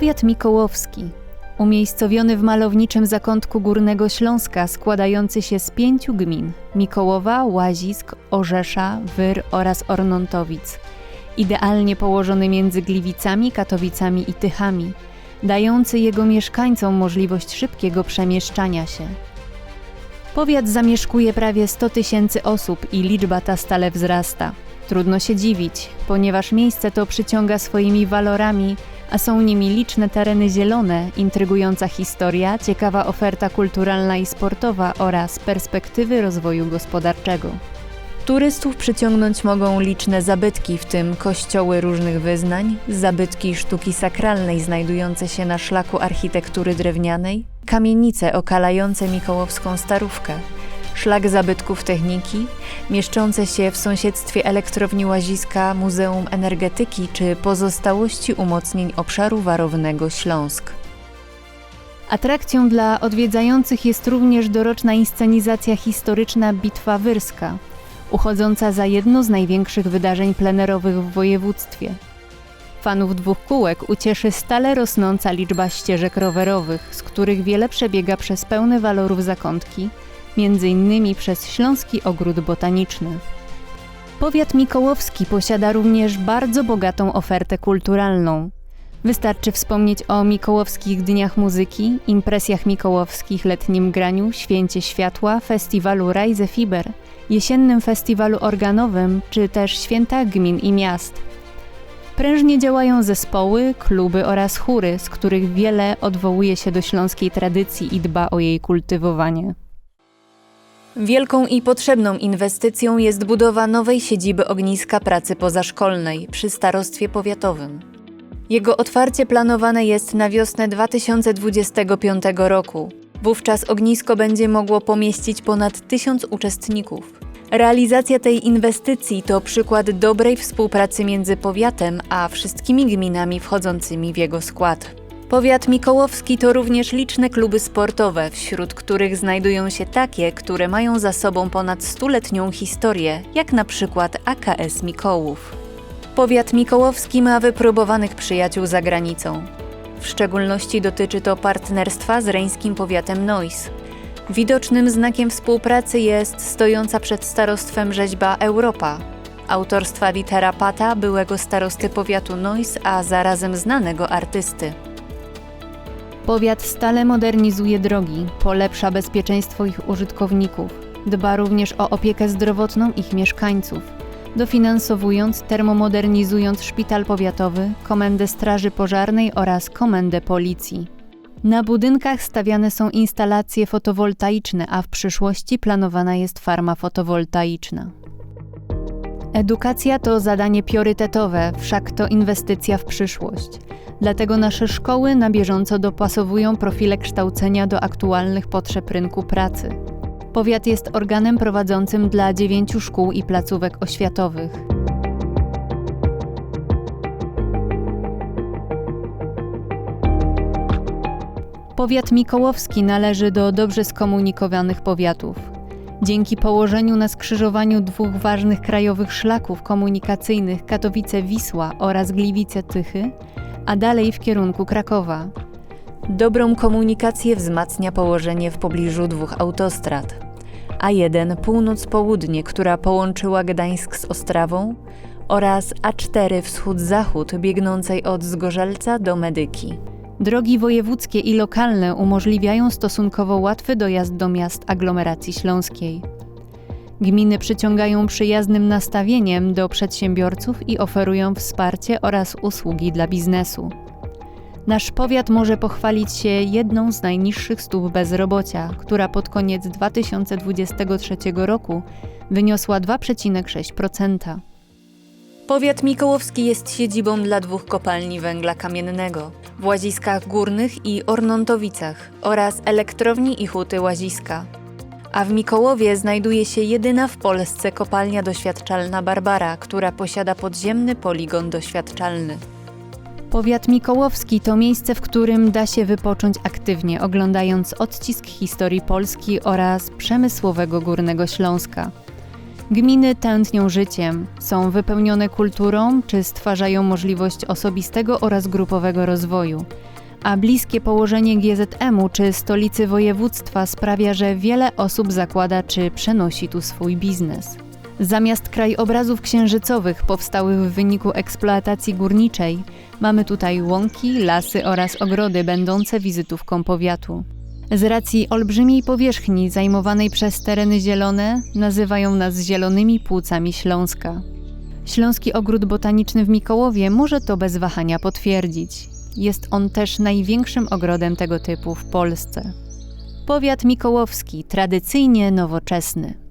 Powiat Mikołowski, umiejscowiony w malowniczym zakątku Górnego Śląska, składający się z pięciu gmin: Mikołowa, Łazisk, Orzesza, Wyr oraz Ornontowic. Idealnie położony między Gliwicami, Katowicami i Tychami, dający jego mieszkańcom możliwość szybkiego przemieszczania się. Powiat zamieszkuje prawie 100 tysięcy osób i liczba ta stale wzrasta. Trudno się dziwić, ponieważ miejsce to przyciąga swoimi walorami, a są nimi liczne tereny zielone, intrygująca historia, ciekawa oferta kulturalna i sportowa oraz perspektywy rozwoju gospodarczego. Turystów przyciągnąć mogą liczne zabytki, w tym kościoły różnych wyznań, zabytki sztuki sakralnej znajdujące się na szlaku architektury drewnianej, kamienice okalające Mikołowską Starówkę, szlak zabytków techniki, mieszczące się w sąsiedztwie elektrowni Łaziska Muzeum Energetyki czy pozostałości umocnień obszaru warownego Śląsk. Atrakcją dla odwiedzających jest również doroczna inscenizacja historyczna Bitwa Wyrska, uchodząca za jedno z największych wydarzeń plenerowych w województwie. Fanów dwóch kółek ucieszy stale rosnąca liczba ścieżek rowerowych, z których wiele przebiega przez pełne walorów zakątki, innymi przez Śląski Ogród Botaniczny. Powiat Mikołowski posiada również bardzo bogatą ofertę kulturalną. Wystarczy wspomnieć o Mikołowskich Dniach Muzyki, impresjach mikołowskich, letnim graniu, święcie światła, festiwalu Rajze Fiber, jesiennym festiwalu organowym czy też świętach gmin i miast – Prężnie działają zespoły, kluby oraz chóry, z których wiele odwołuje się do śląskiej tradycji i dba o jej kultywowanie. Wielką i potrzebną inwestycją jest budowa nowej siedziby ogniska pracy pozaszkolnej przy starostwie powiatowym. Jego otwarcie planowane jest na wiosnę 2025 roku. Wówczas ognisko będzie mogło pomieścić ponad tysiąc uczestników. Realizacja tej inwestycji to przykład dobrej współpracy między powiatem a wszystkimi gminami wchodzącymi w jego skład. Powiat Mikołowski to również liczne kluby sportowe, wśród których znajdują się takie, które mają za sobą ponad stuletnią historię, jak na przykład AKS Mikołów. Powiat Mikołowski ma wypróbowanych przyjaciół za granicą. W szczególności dotyczy to partnerstwa z reńskim powiatem Neuss. Widocznym znakiem współpracy jest stojąca przed starostwem rzeźba Europa, autorstwa litera Pata, byłego starosty powiatu Neuss, a zarazem znanego artysty. Powiat stale modernizuje drogi, polepsza bezpieczeństwo ich użytkowników, dba również o opiekę zdrowotną ich mieszkańców, dofinansowując, termomodernizując szpital powiatowy, komendę straży pożarnej oraz komendę policji. Na budynkach stawiane są instalacje fotowoltaiczne, a w przyszłości planowana jest farma fotowoltaiczna. Edukacja to zadanie priorytetowe, wszak to inwestycja w przyszłość. Dlatego nasze szkoły na bieżąco dopasowują profile kształcenia do aktualnych potrzeb rynku pracy. Powiat jest organem prowadzącym dla dziewięciu szkół i placówek oświatowych. Powiat mikołowski należy do dobrze skomunikowanych powiatów. Dzięki położeniu na skrzyżowaniu dwóch ważnych krajowych szlaków komunikacyjnych Katowice-Wisła oraz Gliwice-Tychy, a dalej w kierunku Krakowa. Dobrą komunikację wzmacnia położenie w pobliżu dwóch autostrad. A1 północ-południe, która połączyła Gdańsk z Ostrawą oraz A4 wschód-zachód biegnącej od Zgorzelca do Medyki. Drogi wojewódzkie i lokalne umożliwiają stosunkowo łatwy dojazd do miast aglomeracji śląskiej. Gminy przyciągają przyjaznym nastawieniem do przedsiębiorców i oferują wsparcie oraz usługi dla biznesu. Nasz powiat może pochwalić się jedną z najniższych stóp bezrobocia, która pod koniec 2023 roku wyniosła 2,6%. Powiat Mikołowski jest siedzibą dla dwóch kopalni węgla kamiennego w Łaziskach Górnych i Ornontowicach oraz elektrowni i huty Łaziska. A w Mikołowie znajduje się jedyna w Polsce kopalnia doświadczalna Barbara, która posiada podziemny poligon doświadczalny. Powiat Mikołowski to miejsce, w którym da się wypocząć aktywnie, oglądając odcisk historii Polski oraz przemysłowego Górnego Śląska. Gminy tętnią życiem, są wypełnione kulturą czy stwarzają możliwość osobistego oraz grupowego rozwoju. A bliskie położenie GZM-u czy stolicy województwa sprawia, że wiele osób zakłada czy przenosi tu swój biznes. Zamiast krajobrazów księżycowych powstałych w wyniku eksploatacji górniczej, mamy tutaj łąki, lasy oraz ogrody będące wizytówką powiatu. Z racji olbrzymiej powierzchni zajmowanej przez tereny zielone, nazywają nas zielonymi płucami Śląska. Śląski Ogród Botaniczny w Mikołowie może to bez wahania potwierdzić. Jest on też największym ogrodem tego typu w Polsce. Powiat mikołowski, tradycyjnie nowoczesny.